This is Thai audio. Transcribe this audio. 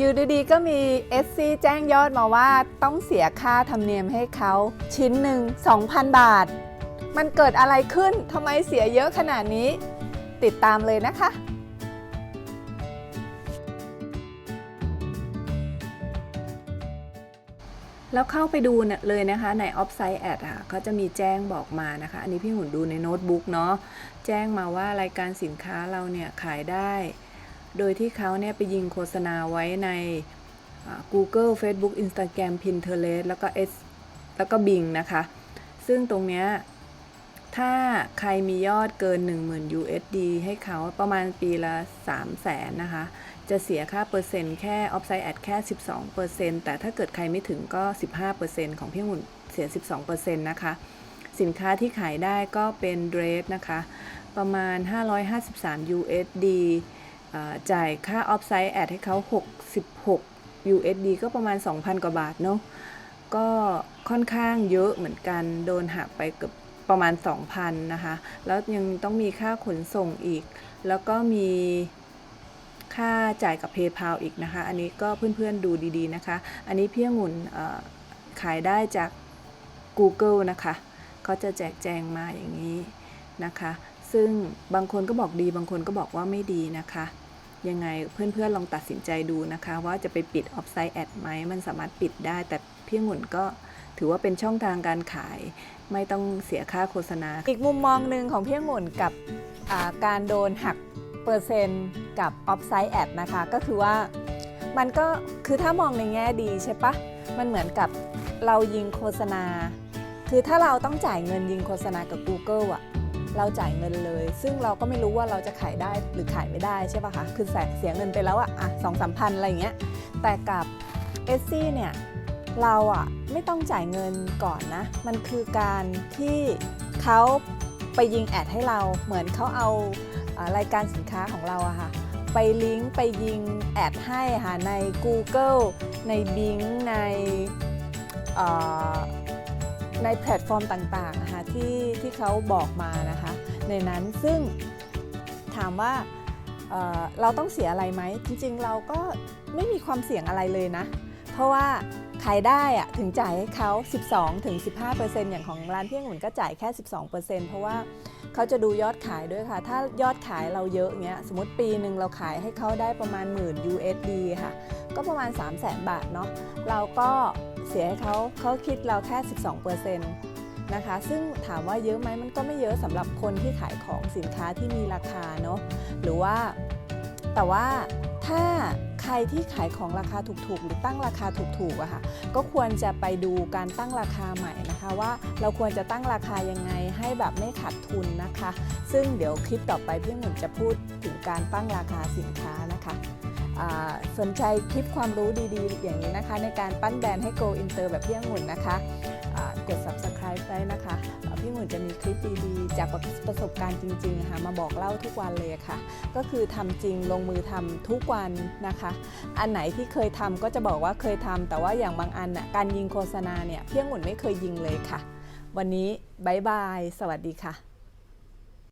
อยู่ดีๆ ก็มี SC แจ้งยอดมาว่าต้องเสียค่าธรรมเนียมให้เขาชิ้นหนึ่ง 2,000 บาท มันเกิดอะไรขึ้นทำไมเสียเยอะขนาดนี้ ติดตามเลยนะคะแล้วเข้าไปดูเลยนะคะใน Offsite Ad อะเขาจะมีแจ้งบอกมานะคะ อันนี้พี่หุ่นดูในโน้ตบุ๊กเนาะแจ้งมาว่ารายการสินค้าเราเนี่ยขายได้ โดยที่เขาเนี่ยไปยิงโฆษณาไว้ใน Google Facebook Instagram Pinterest แล้วก็ S แล้วก็ Bing นะคะ ซึ่งตรงเนี้ยถ้าใครมียอดเกิน 10,000 USD ให้เขาประมาณปีละ 3 0 0แสนนะคะ จะเสียค่าเปอร์เซ็นต์แค่ Offsite Ad แค่ 12%แต่ถ้าเกิดใครไม่ถึงก็ 15%ของพี่หุ่นเสีย 12%นะคะ สินค้าที่ขายได้ก็เป็นเดรสนะคะ ประมาณ 553 USD จ่ายค่า Offsite Ad ให้เขา 66 USD ก็ประมาณ 2,000 กว่าบาทเนาะก็ค่อนข้างเยอะเหมือนกันโดนหักไปเกือบประมาณ 2,000 นะคะ แล้วยังต้องมีค่าขนส่งอีก แล้วก็มีค่าจ่ายกับ PayPal อีกนะคะ อันนี้ก็เพื่อนๆดูดีๆนะคะ อันนี้เพี่องุ่นขายได้จาก Google นะคะเขาจะแจกแจงมาอย่างนี้นะคะ ซึ่งบางคนก็บอกดีบางคนก็บอกว่าไม่ดีนะคะ ยังไงเพื่อนๆลองตัดสินใจดูนะคะ ว่าจะไปปิด Offsite Ad ไหมมันสามารถปิดได้ แต่พี่องุ่นก็ถือว่าเป็นช่องทางการขาย ไม่ต้องเสียค่าโฆษณา อีกมุมมองหนึ่งของพี่องุ่นกับการโดนหักเปอร์เซ็นต์กับ Offsite Ad นะคะ ก็คือว่ามันก็คือถ้ามองในแง่ดีใช่ปะมันเหมือนกับเรายิงโฆษณา คือถ้าเราต้องจ่ายเงินยิงโฆษณากับ Google อะ เราจ่ายเงินเลย ซึ่งเราก็ไม่รู้ว่าเราจะขายได้หรือขายไม่ได้ใช่ป่ะคะคือแสเสียเงินไปแล้วอะอะสองสามพันอะไรอย่างเงี้ยแต่กับเอสซี่เนี่ยเราอะไม่ต้องจ่ายเงินก่อนนะ มันคือการที่เขาไปยิงแอดให้เราเหมือนเขาเอาอารายการสินค้าของเราอะค่ะไปลิงก์ไปยิงแอดให้ค่ะใน Google ใน Bing ใน ในแพลตฟอร์มต่างๆนะคะที่ที่เขาบอกมานะคะในนั้นซึ่งถามว่าเเราต้องเสียอะไรไหม จริงๆเราก็ไม่มีความเสี่ยงอะไรเลยนะ เพราะว่าขายได้อะถึงจ่ายให้เขา 12ถึง15%อย่างของร้านเพี่องุ่นก็จ่ายแค่ 12%เพราะว่าเขาจะดูยอดขายด้วยค่ะ ถ้ายอดขายเราเยอะเงี้ย สมมติปีหนึ่งเราขายให้เขาได้ประมาณหมื่น USD ค่ะ ก็ประมาณ 3 0 0 0 0 0 บาทเนาะ เราก็ เสียให้เขาเขาคิดเราแค่ 12%นะคะ ซึ่งถามว่าเยอะไหมมันก็ไม่เยอะสำหรับคนที่ขายของสินค้าที่มีราคาเนาะหรือว่าแต่ว่าถ้าใครที่ขายของราคาถูกๆ หรือตั้งราคาถูกๆอะค่ะก็ควรจะไปดูการตั้งราคาใหม่นะคะว่าเราควรจะตั้งราคายังไงให้แบบไม่ขาดทุนนะคะ ซึ่งเดี๋ยวคลิปต่อไปพี่หนุ่มจะพูดถึงการตั้งราคาสินค้านะคะ สนใจคลิปความรู้ดีๆ อย่างนี้นะคะ ในการปั้นแบรนด์ให้ Go Inter แบบพี่องุ่นนะคะกด subscribe ไว้นะคะ พี่องุ่นจะมีคลิปดีๆ จากประสบการณ์จริงๆ ค่ะ มาบอกเล่าทุกวันเลยค่ะ ก็คือทำจริงลงมือทำทุกวันนะคะ อันไหนที่เคยทำก็จะบอกว่าเคยทำแต่ว่าอย่างบางอันน่ะการยิงโฆษณาเนี่ยพี่องุ่นไม่เคยยิงเลยค่ะ วันนี้บายบาย สวัสดีค่ะ